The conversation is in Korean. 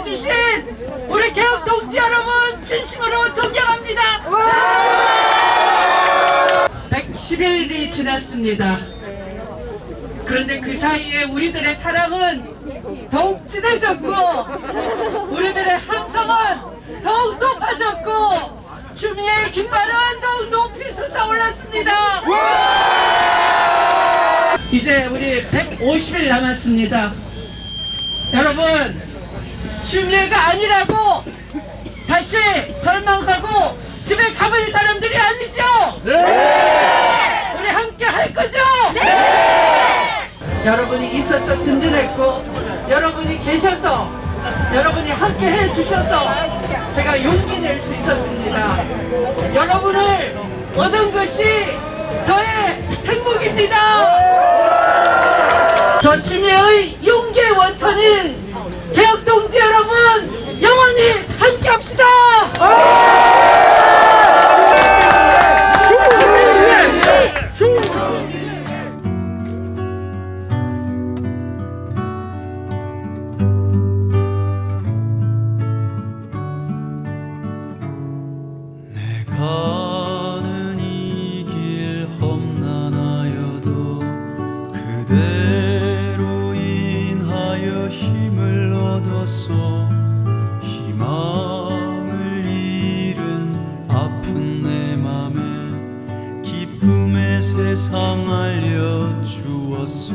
해 주신 우리 개혁 동지 여러분 진심으로 존경합니다. 110일이 지났습니다. 그런데 그 사이에 우리들의 사랑은 더욱 진해졌고 우리들의 함성은 더욱 높아졌고 주미의 깃발은 더욱 높이 솟아올랐습니다. 이제 우리 150일 남았습니다. 여러분, 주미애가 아니라고 다시 절망하고 집에 가버릴 사람들이 아니죠? 네! 우리 함께 할 거죠? 네! 여러분이 있어서 든든했고, 여러분이 계셔서, 여러분이 함께 해주셔서 제가 용기 낼 수 있었습니다. 여러분을 얻은 것이 저의 행복입니다. 저 주미의 용기의 원천인 힘을 얻었소 희망을 잃은 아픈 내 맘에 기쁨의 세상 알려주었소